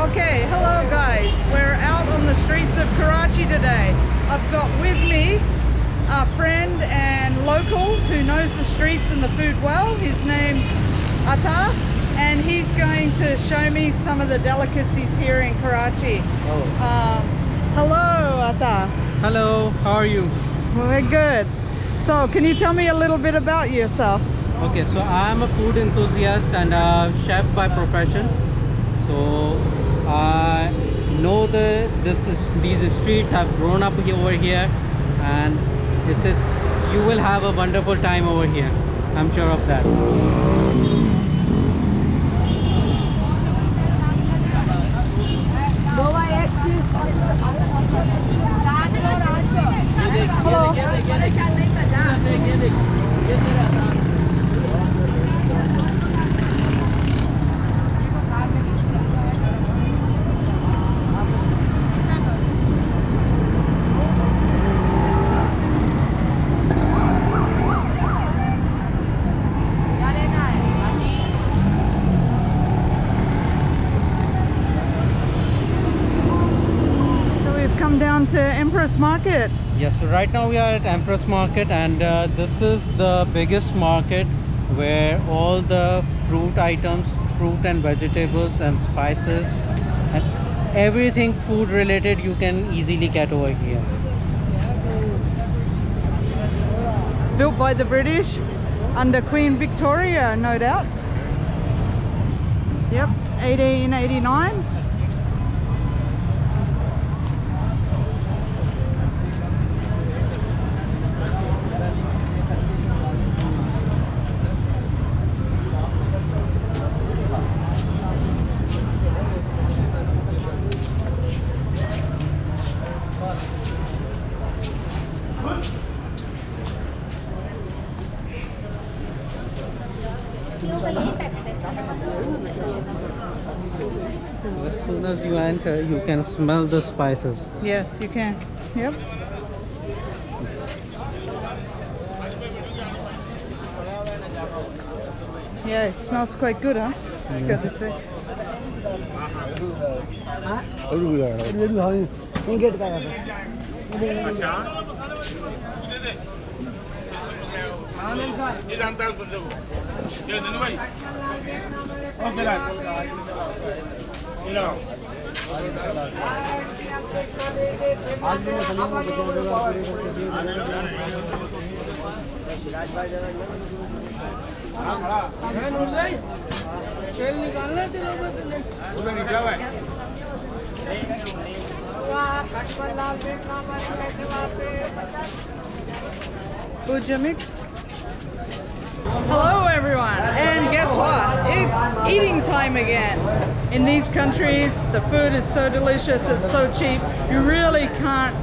Okay, hello guys. We're out on the streets of Karachi today. I've got with me a friend and local who knows the streets and the food well. His name's Atta and he's going to show me some of the delicacies here in Karachi. Oh. Um, hello Atta. Hello, how are you? We're good. So can you tell me a little bit about yourself? Okay, so I'm a food enthusiast and a chef by profession. So I know the this is these streets have grown up here, over here, and it's it's you will have a wonderful time over here. I'm sure of that. So down to Empress Market. Yes, so right now we are at Empress Market, and uh, this is the biggest market where all the fruit items, fruit and vegetables and spices, and everything food related you can easily get over here. Built by the British under Queen Victoria, no doubt. Yep, 1889. As soon as you enter, you can smell the spices. Yes, you can. Yep. Yeah, it smells quite good, huh? Let's go this way. ये जानता है उस बंदे को ये नन्नू भाई और मेरा ये लगाओ उधर निकला हुआ है Buja mix. Hello everyone, and guess what? It's eating time again. In these countries, the food is so delicious, it's so cheap, you really can't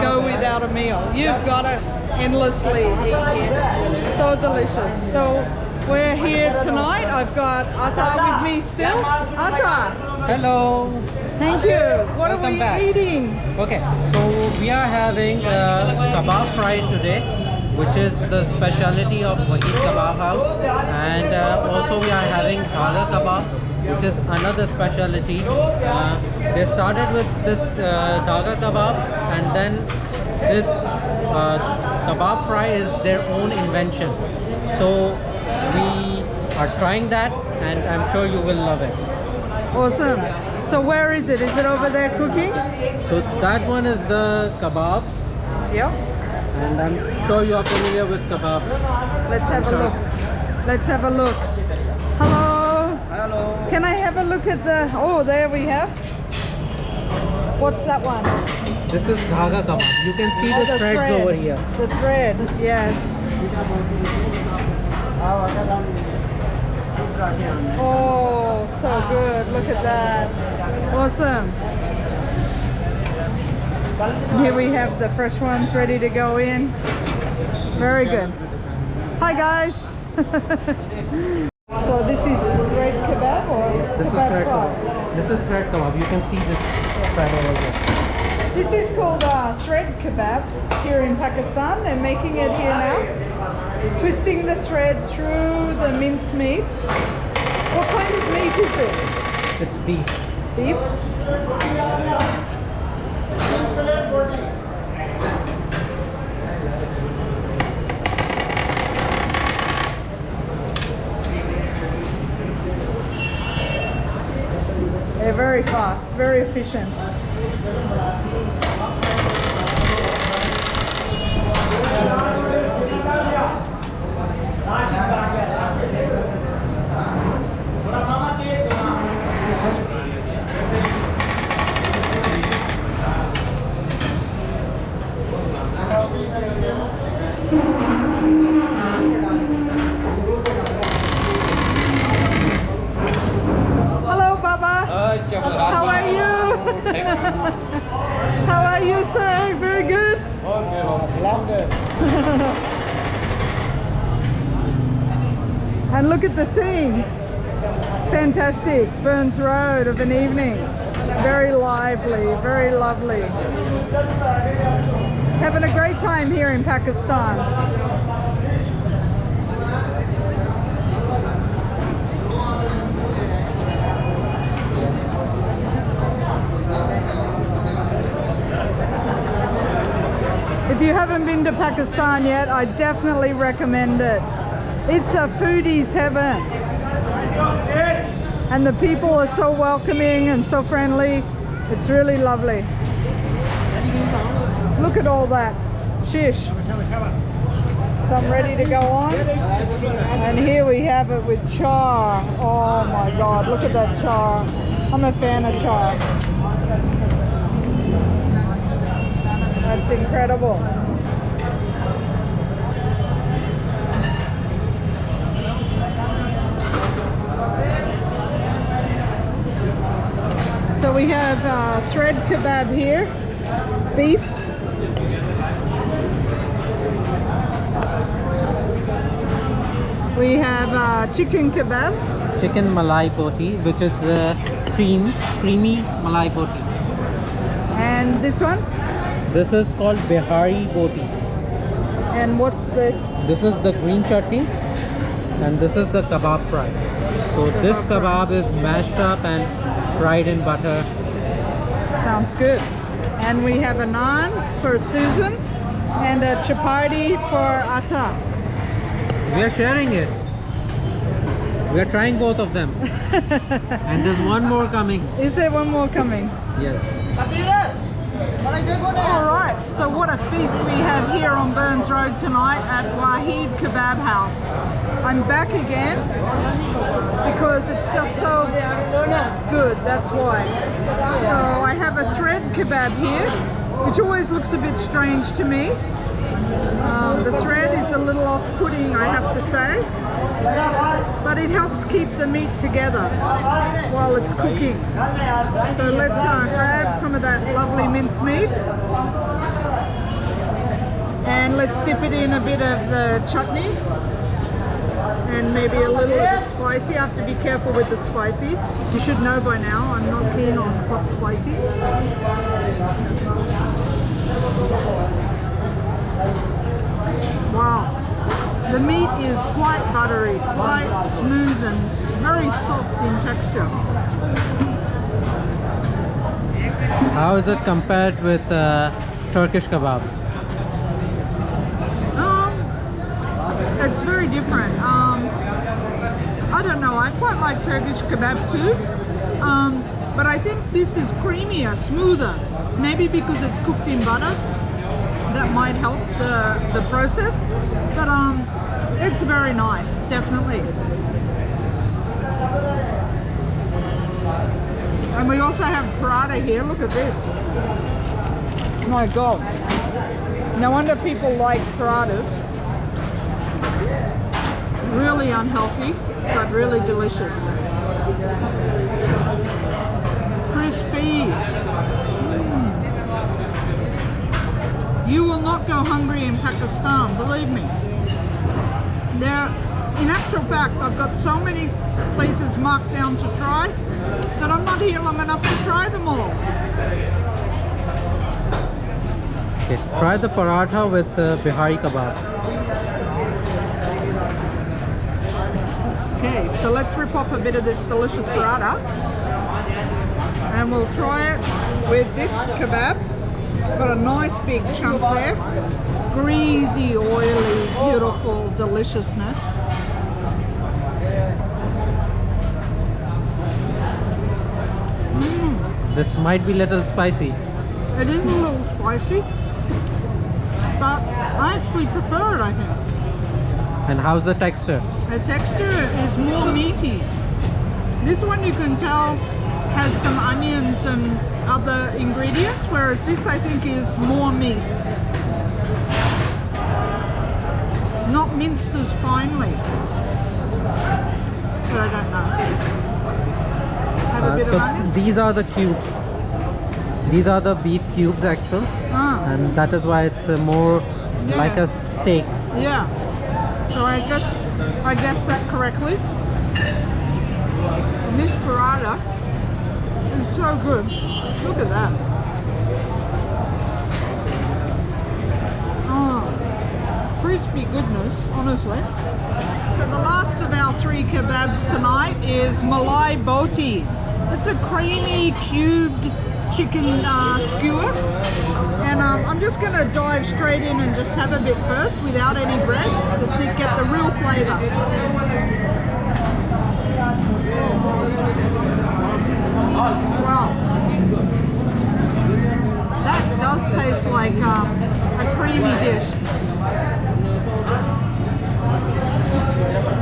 go without a meal. You've got to endlessly eat here. So delicious. So we're here tonight. I've got Atta with me still. Atta, Hello. thank you. What are Welcome we back. eating? Okay, so we are having uh, kebab fry today, which is the specialty of Wahid Kebab House, and uh, also we are having Dhaga Kebab, which is another specialty. Uh, they started with this uh, Dhaga Kebab, and then this uh, kebab fry is their own invention. So we are trying that, and I'm sure you will love it. Awesome. So where is it? Is it over there cooking? So that one is the kebabs. Yep. And I'm sure you are familiar with kebab. Let's have a look. Let's have a look. Can I have a look at the? Oh, there we have. What's that one? This is dhaga kebab. You can see Oh, the threads over here. The thread. Yes. Oh, so good. Look at that. Awesome. Here we have the fresh ones ready to go in. Very good. Hi guys. so this is thread This is thread kebab. This is thread kebab. You can see this thread over here. This is called uh, thread kebab here in Pakistan. They're making it here now. Twisting the thread through the minced meat. What kind of meat is it? It's beef. beef. They're very fast, very efficient. Hello, Baba. How are you? How are you, sir? Very good. and look at the scene. Burns Road of an evening. Very lively, very lovely. Having a great time here in Pakistan. If you haven't been to Pakistan yet, I definitely recommend it. It's a foodie's heaven. And the people are so welcoming and so friendly. It's really lovely. Look at all that. Shish. Some ready to go on. And here we have it with char. Oh my god, look at that char. I'm a fan of char. That's incredible. So we have uh, thread kebab here, beef. We have uh, chicken kebab, Chicken malai poti, which is uh, cream, creamy malai poti. and this one. This is called Bihari boti. And what's this? This is the green chutney, and this is the kebab fry. So this Kebab fry. is mashed up and fried in butter. Sounds good. And we have a naan for Susan and a chapati for Atta. We are sharing it. We are trying both of them. and there's one more coming. Is there one more coming? Yes. All right, so what a feast we have here on Burns Road tonight at Wahid Kebab House. I'm back again because it's just so good, that's why. So I have a thread kebab here, which always looks a bit strange to me. Um, the thread is a little off-putting, I have to say, but it helps keep the meat together while it's cooking. So let's uh, grab some of that lovely minced meat and let's dip it in a bit of the chutney and maybe a little of the spicy. I have to be careful with the spicy. You should know by now I'm not keen on hot spicy. Wow. The meat is quite buttery, quite smooth and very soft in texture. How is it compared with uh, Turkish kebab? Um, very different. Um, I don't know. I quite like Turkish kebab too. Um, but I think this is creamier, smoother. Maybe because it's cooked in butter. That might help the, the process. But um, it's very nice, definitely. And we also have paratha here. Look at this. My God. No wonder people like parathas. Really unhealthy, but really delicious. Crispy. Mm. You will not go hungry in Pakistan, believe me. There, in actual fact, I've got so many places marked down to try that I'm not here long enough to try them all. Okay, try the paratha with uh, Bihari kebab. Okay, so let's rip off a bit of this delicious paratha. and we'll try it with this kebab. Got a nice big chunk there. Greasy, oily, beautiful deliciousness. Mm. This might be a little spicy. It is a little spicy, but I actually prefer it, I think. And how's the texture? The texture is more meaty. This one you can tell has some onions and other ingredients, whereas this I think is more meat. Not minced as finely. But I don't know. Have a Uh, bit of so onion? these are the cubes. These are the beef cubes actual, Ah, and that is why it's more Yeah. like a steak. yeah. So I guess I guessed that correctly. And this burrata is so good. Look at that. Oh, crispy goodness, honestly. So the last of our three kebabs tonight is Malai Boti. It's a creamy cubed chicken uh, skewer. And um, I'm just going to dive straight in and just have a bit first without any bread to see, get the real flavour. Wow. That does taste like um, a creamy dish.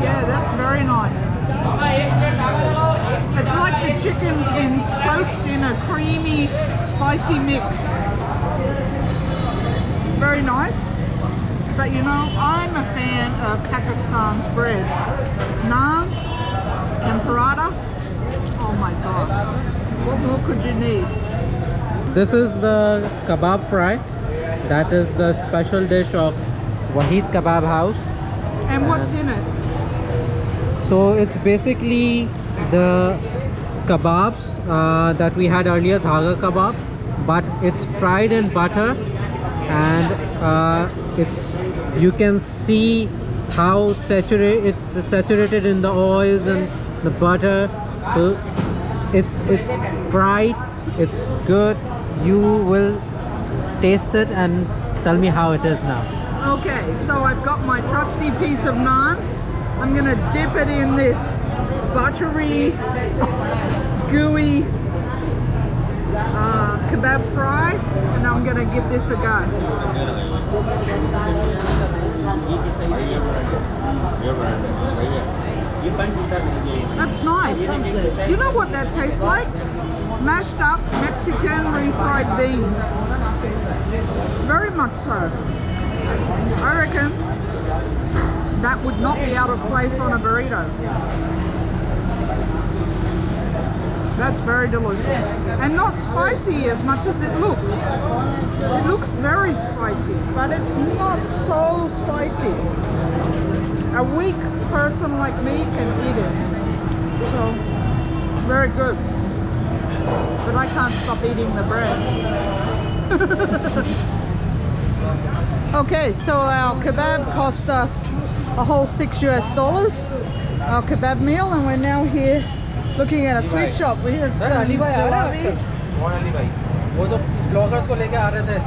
Yeah, that's very nice. It's like the chicken's been soaked in a creamy, spicy mix. Very nice. But you know, I'm a fan of Bread. Naan and paratha. Oh my god. What more could you need? This is the kebab fry. That is the special dish of Wahid Kebab House. And what's in it? So it's basically the kebabs uh, that we had earlier, dhaga kebab, but it's fried in butter and uh, it's you can see how saturated it's saturated in the oils and the butter. So it's it's fried, it's good. You will taste it and tell me how it is now. Okay, so I've got my trusty piece of naan. I'm gonna dip it in this buttery, gooey uh, kebab fry, and I'm gonna give this a go. That's nice. You know what that tastes like? Mashed up Mexican refried beans. Very much so. I reckon that would not be out of place on a burrito. That's very delicious. And not spicy as much as it looks. It looks very spicy, but it's not so spicy. A weak person like me can eat it. So, very good. But I can't stop eating the bread. Okay, so our kebab cost us a whole six US dollars, our kebab meal, and we're now here looking at a sweet shop. We have some jalebi. वो जो bloggers को लेके आ रहे थे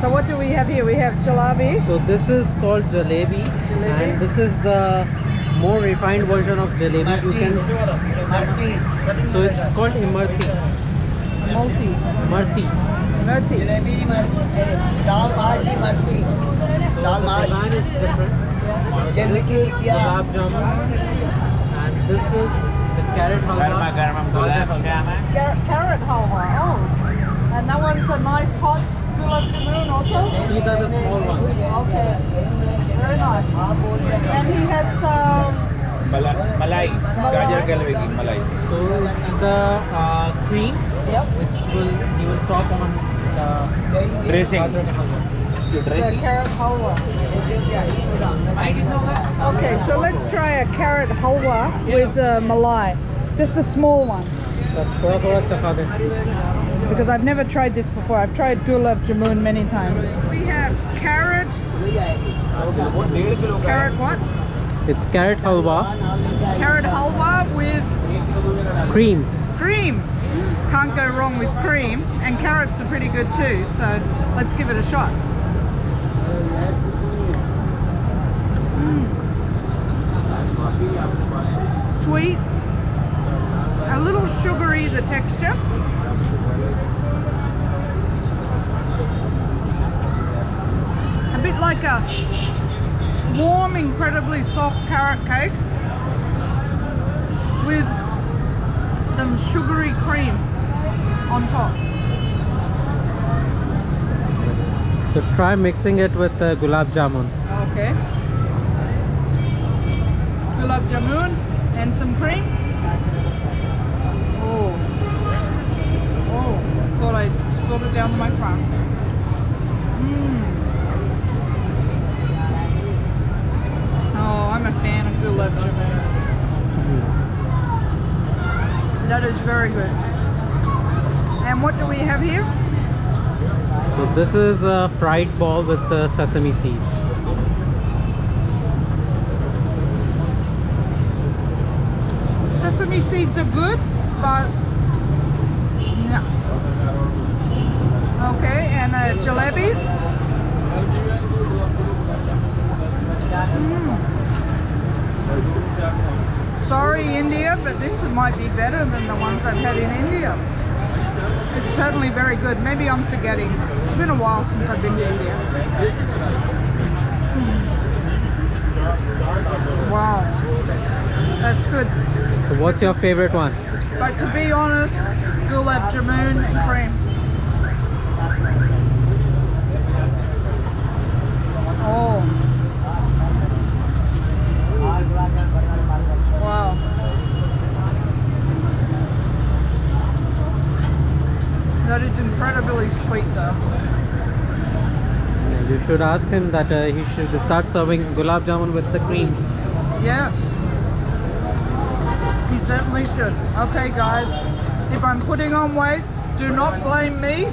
So what do we have here? We have jalebi. So this is called jalebi, Jalebi. and this is the more refined version of jalebi. You can so it's called imarti. Multi. Marti. Murti. Jalebi Murti. Dal Bhati Murti. Dal Bhati is different. Yeah. This is gulab jamun and this is the carrot halwa. Garma garma gulab jamun. Carrot halwa. Oh. And that one's a nice hot gulab jamun also. These are the small ones. Okay. Very nice. And he has. Um, some malai, gajar kalvegi malai. So it's the uh, cream, yep. which will he will top on dressing. The carrot halwa. Okay, so let's try a carrot halwa with uh, malai. Just a small one. Because I've never tried this before. I've tried gulab jamun many times. We have carrot. Carrot what? It's carrot halwa. Carrot halwa with cream. Cream. Can't go wrong with cream. And carrots are pretty good too. So let's give it a shot. Mm. Sweet. A little sugary the texture. A bit like a warm, incredibly soft carrot cake with some sugary cream on top. So try mixing it with uh, gulab jamun. Okay. Gulab jamun and some cream. Oh. Oh. Thought I spilled it down the microphone. Mmm. Oh, I'm a fan of gulab jamun. That is very good. And what do we have here? So this is a fried ball with uh, sesame seeds. Sesame seeds are good, but no. Okay, and a jalebi. Mm. Sorry, India, but this might be better than the ones I've had in India. It's certainly very good. Maybe I'm forgetting. It's been a while since I've been to India. Hmm. Wow, that's good. So what's your favorite one? But to be honest, gulab jamun and cream. Oh. Wow. That is incredibly sweet though. You should ask him that uh, he should start serving gulab jamun with the cream. Yes. He certainly should. Okay, guys. If I'm putting on weight, do not blame me.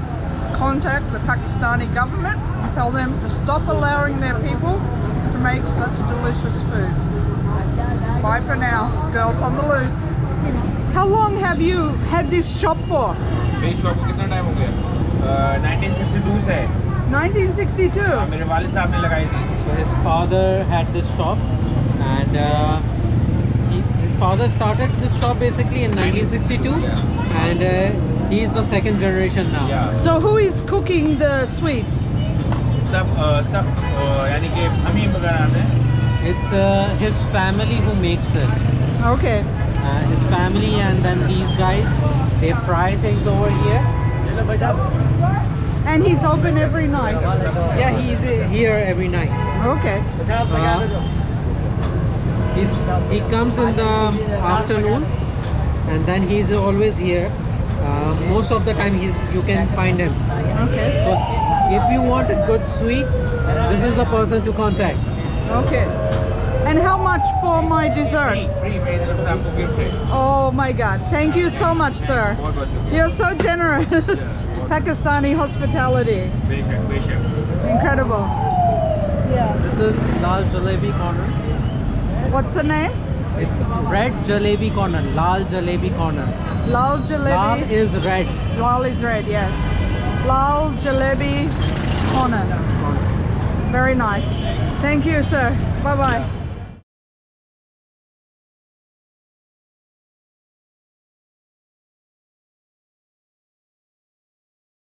Contact the Pakistani government and tell them to stop allowing their people to make such delicious food. Bye for now. Girls on the loose. How long have you had this shop for? मेरी shop को कितना time हो गया nineteen sixty two से है 1962. हाँ, मेरे वालिद साहब ने लगाई थी So his father had this shop and uh, he, his father started this shop basically in 1962 and uh, he is the second generation now. या So who is cooking the sweets? सब अ, सब अ, यानी कि हम ही वगैरह आते हैं It's uh, his family who makes it. Okay. Uh, his family and then these guys, they fry things over here. And he's open every night. Yeah, he's uh, here every night. Okay. Uh, he's, he comes in the afternoon and then he's always here. Uh, most of the time he's you can find him. Okay. So if you want a good sweets, this is the person to contact. Okay. And how much for my dessert? Free, free. Oh my God. Thank you so much, sir. You're so generous. Pakistani hospitality. Incredible. Yeah. This is Lal Jalebi Corner. What's the name? It's Red Jalebi Corner. Lal Jalebi Corner. Lal Jalebi? Lal is red. Lal is red, yes. Lal Jalebi Corner. Very nice. Thank you, sir. Bye-bye.